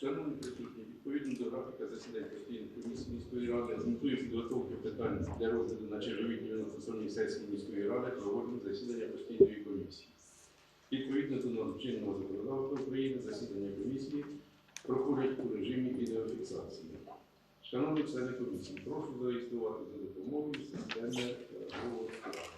Шановні присутні, відповідно до графіка засідань постійної комісії міської ради з метою підготовки питань для розгляду на черговій 97-й сесії міської ради проводимо засідання постійної комісії. Відповідно до норм чинного законодавства України, засідання комісії проходять у режимі відеофіксації. Шановні члени комісії, прошу зареєструвати за допомогою системи голосування.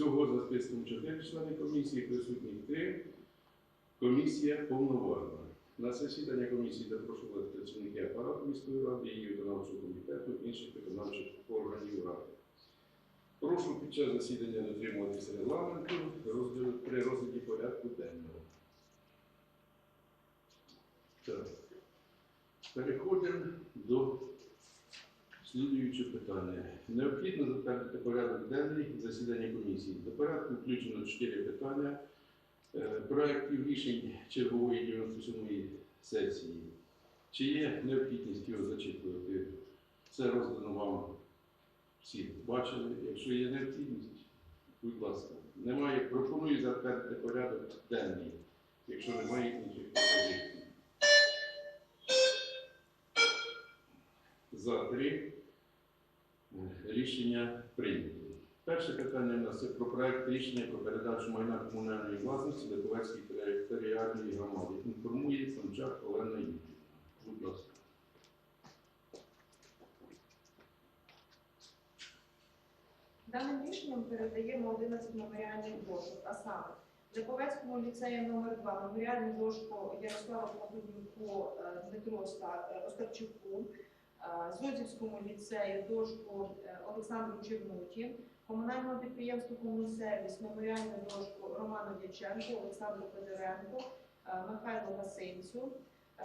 Всього за списком 4 члени комісії, присутні 3. Комісія повноважна. На засідання комісії запрошували працівники апарату міської ради, її виконавчого комітету, інших виконавчих органів ради. Прошу під час засідання дотримуватися регламенту при розгляді порядку денного. Так. Переходимо до Слідуюче питання. Необхідно затвердити порядок денний засідання комісії. До порядку включено чотири питання. Е, Проектів рішень чергової 97-ї сесії. Чи є необхідність його зачитувати? Це роздано вам всі. Бачили? Якщо є необхідність, будь ласка. Немає. Пропоную затвердити порядок денний, якщо немає інших пропозицій. За три. Рішення прийнято. Перше питання у нас це про проект рішення про передачу майна комунальної власності Липовецькій територіальної громади. Інформує Санчак Олена Юрівна. Будь ласка. Даним рішенням передаємо 11 меморіальних дошок, а саме Липовецькому ліцею номер 2 меморіальну дошку Ярослава Походнюку е, Дмитру Оста- е, Остапчуку, е, Зозівському ліцею дошку е, Олександру Чернуті, комунальному підприємству Комунсервіс меморіальну дошку Роману Дяченку, Олександру Федоренку, е, Михайлу Гасинцю,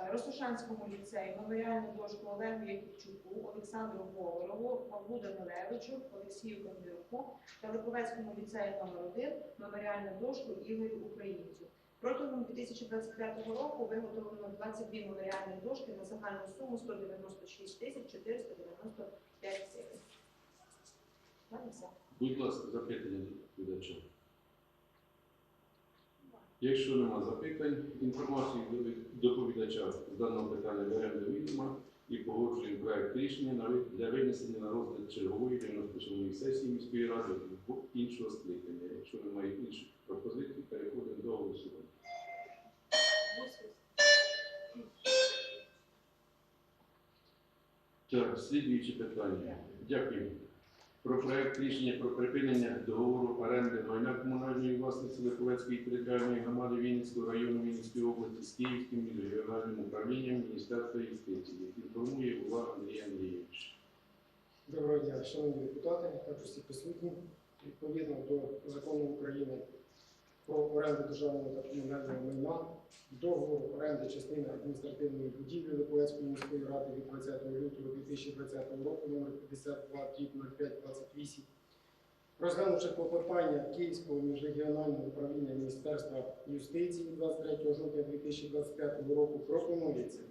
Е, Росошанському ліцею меморіальну дошку Олегу Яківчуку, Олександру Говорову, Павлу Данилевичу, Олексію Кондюку та Липовецькому ліцею номер 1 меморіальну дошку Ігорю Українцю. Протягом 2025 року виготовлено 22 меморіальні дошки на загальну суму 196 тисяч 495 гривень. Будь ласка, запитання до доповідача. Якщо нема запитань, інформацію до доповідача з даного питання беремо до відома і погоджуємо проект рішення для винесення на розгляд чергової 97-ї сесії міської ради іншого скликання. Якщо немає інших пропозицій, переходимо до голосування. Так, слідуюче питання. Дякую. Про проект рішення про припинення договору оренди майна комунальної власності Липовецької територіальної громади Вінницького району Вінницької області з Київським міжрегіональним управлінням Міністерства юстиції, інформує голова Андрій Андрійович. Доброго дня, шановні депутати, також всі присутні. Відповідно до закону України про оренду державного та комунального майна, договору оренди частини адміністративної будівлі Липовецької міської ради від 20 лютого 2020 року номер 52 0528 Розглянувши клопотання Київського міжрегіонального управління Міністерства юстиції 23 жовтня 2025 року пропонується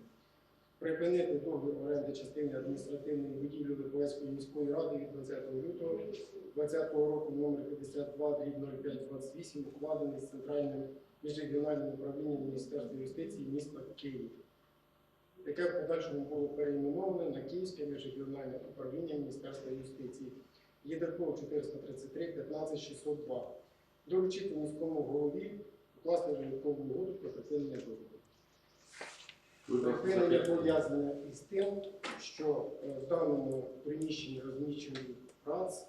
припинити договір оренди частини адміністративної будівлі Липовецької міської ради від 20 лютого 2020 року номер 52 0528 укладений з центральним міжрегіональним управлінням Міністерства юстиції міста Київ, яке в подальшому було перейменоване на Київське міжрегіональне управління Міністерства юстиції. ЄДРПО 433 15 602. Доручити міському голові укласти додаткову угоду про припинення Припинення пов'язане із тим, що е, в даному приміщенні розміщений РАЦ,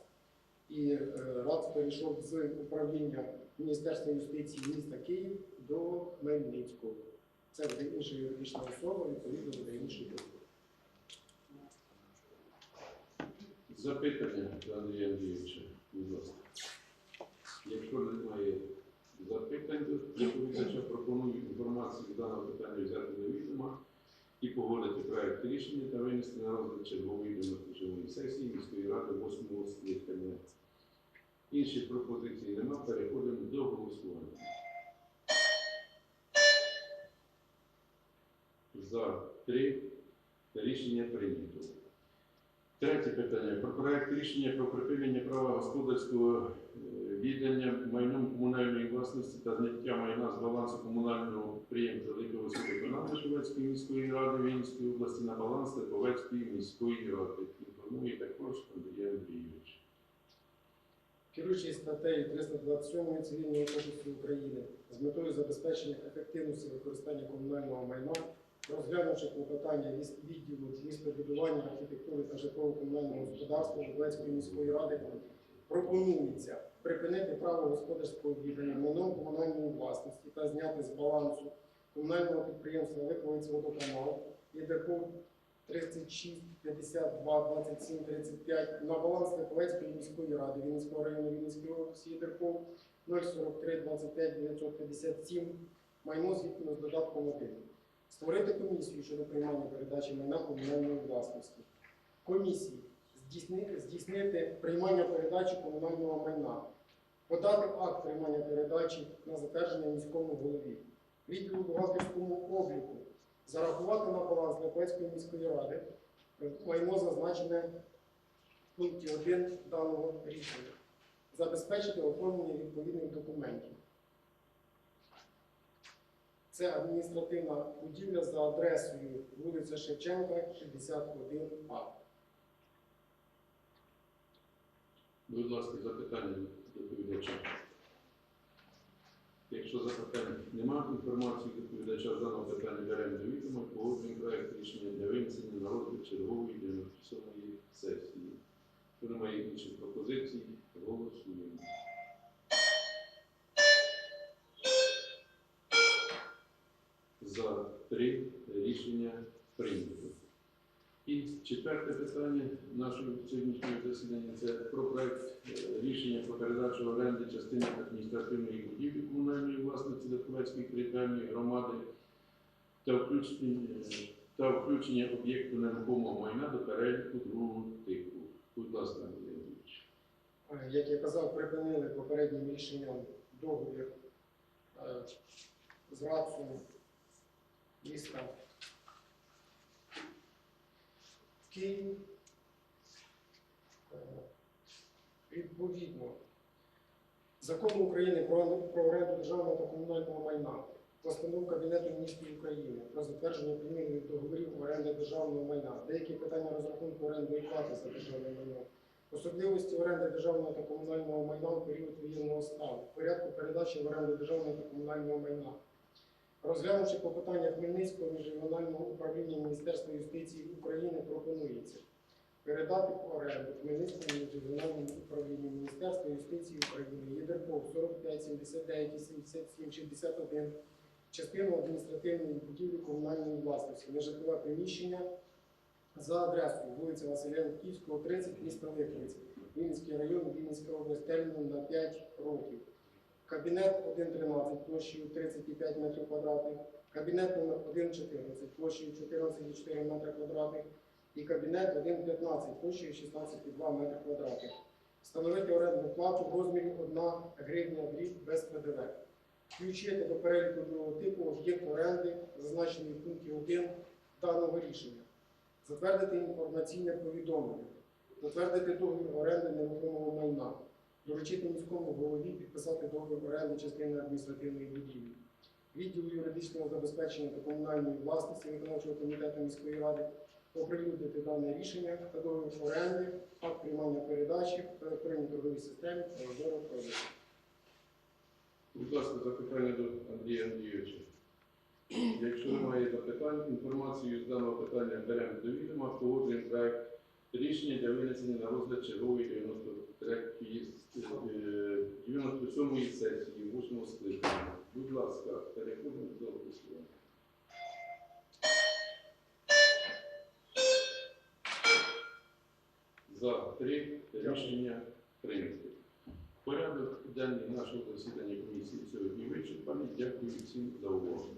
і е, РАЦ перейшов з управління Міністерства юстиції міста Київ до Хмельницького. Це буде інша юридична особа, відповідно буде інший договір. Запитання до Андрія Андрійовича, будь ласка. Якщо немає запитань до доповідача, пропоную інформацію даного питання взяти до відома і погодити проект рішення та винести на розгляд чергової 97-ї сесії міської ради 8 скликання. Інших пропозицій нема, переходимо до голосування. За 3. Рішення прийнято. Третє питання. Про проект рішення про припинення права господарського е, віддання майном комунальної власності та зняття майна з балансу комунального підприємства Великого Святоконання Шовецької міської ради Вінницької області на баланс Липовецької міської ради. Інформує також Андрій Андрійович. Керуючись статтею 327 Цивільного кодексу України з метою забезпечення ефективності використання комунального майна, розглянувши клопотання відділу містобудування, архітектури та житлово-комунального господарства Луганської міської ради, пропонується припинити право господарського віддання майном комунальної власності та зняти з балансу комунального підприємства Липовець водоканал ЄДК 36, 52, 27, 35 на баланс Липовецької міської ради Вінницького району Вінницької області Єдерков 043 25 957 майно згідно з додатком 1. Створити комісію щодо приймання передачі майна комунальної власності. Комісії здійснити, здійснити приймання передачі комунального майна. Подати акт приймання передачі на затвердження міському голові. Відділу бухгалтерському обліку зарахувати на баланс Липецької міської ради майно зазначене в пункті 1 даного рішення, забезпечити оформлення відповідних документів. Це адміністративна будівля за адресою вулиця Шевченка, 61А. Будь ласка, запитання доповідача. Якщо запитань немає, інформації доповідача з даного питання беремо до відома, погоджуємо проект рішення для винесення на розгляд чергової 97-ї сесії. Якщо немає інших пропозицій, голосуємо. За три рішення прийнято. І четверте питання нашого сьогоднішнього засідання це про проект е, рішення про передачу оренди частини адміністративної будівлі комунальної власності Литовецької територіальної громади та включення, та включення об'єкту нерухомого майна до переліку другого типу. Будь ласка, Андрій. Е, Як я казав, припинили попереднім рішенням договір е, з РАЦУ міста Київ. Е, Відповідно, закону України про, оренду державного та комунального майна, постанову Кабінету міністрів України про затвердження примірних договорів оренди державного майна, деякі питання розрахунку оренди і плати за державне майно, Особливості оренди державного та комунального майна у період воєнного стану, порядку передачі в оренду державного та комунального майна. Розглянувши клопотання Хмельницького міжрегіонального управління Міністерства юстиції України, пропонується передати в оренду Хмельницькому міжрегіональному управлінню Міністерства юстиції України ЄДРПОВ 45 79 77 61 частину адміністративної будівлі комунальної власності, нежитлове приміщення за адресою вулиця Василя Луківського, 30, місто Липовець, Вінницький район, Вінницька область, терміном на 5 років. Кабінет 1.13 площею 35 метрів квадратних, кабінет номер 1.14 площею 14,4 метри квадратних. І кабінет 1.15 площею 16,2 метри квадратних. Встановити орендну плату в розмірі 1 гривня в рік без ПДВ. Включити до переліку другого типу об'єкт оренди, зазначений в пункті 1 даного рішення. Затвердити інформаційне повідомлення, затвердити договір оренди нерухомого майна, доручити міському голові підписати договір оренди частини адміністративної будівлі. Відділу юридичного забезпечення та комунальної власності виконавчого комітету міської ради оприлюднити дане рішення та договір оренди, акт приймання передачі в електронній торговій системі Прозоро продажу. Будь ласка, запитання до Андрія Андрійовича. Якщо немає запитань, інформацію з даного питання беремо до відома, погоджуємо проект рішення для винесення на розгляд чергової 93-ї, е, 97-ї сесії, 8 скликання. Будь ласка, переходимо до голосування. За три рішення прийнято. Порядок денний нашого засідання комісії сьогодні вичерпаний. Дякую всім за увагу.